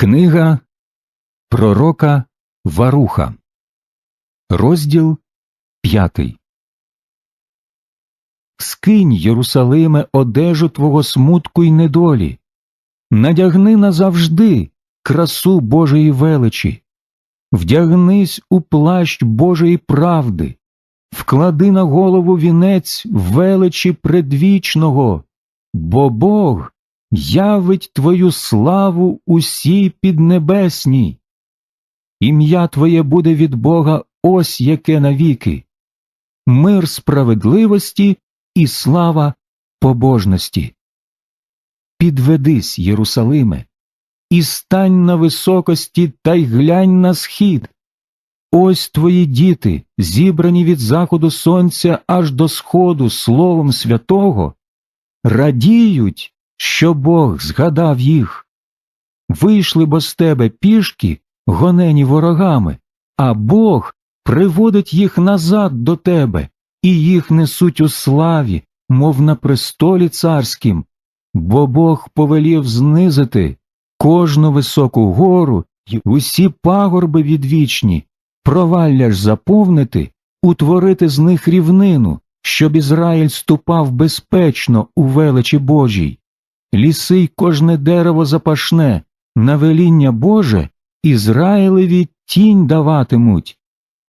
Книга Пророка Варуха, розділ п'ятий. Скинь, Єрусалиме, одежу твого смутку й недолі, надягни назавжди красу Божої величі, вдягнись у плащ Божої правди, вклади на голову вінець величі предвічного, бо Бог явить твою славу усій піднебесній. Ім'я Твоє буде від Бога ось яке навіки, мир справедливості і слава побожності. Підведись, Єрусалиме, і стань на високості та й глянь на схід. Ось твої діти, зібрані від заходу сонця аж до сходу Словом Святого, радіють, що Бог згадав їх. Вийшли бо з тебе пішки, гонені ворогами, а Бог приводить їх назад до тебе, і їх несуть у славі, мов на престолі царськім, бо Бог повелів знизити кожну високу гору й усі пагорби відвічні, провалля ж заповнити, утворити з них рівнину, щоб Ізраїль ступав безпечно у величі Божій. Ліси й кожне дерево запашне, на веління Боже Ізраїлеві тінь даватимуть,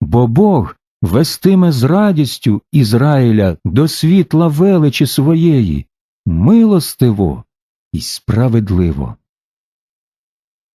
бо Бог вестиме з радістю Ізраїля до світла величі своєї, милостиво і справедливо.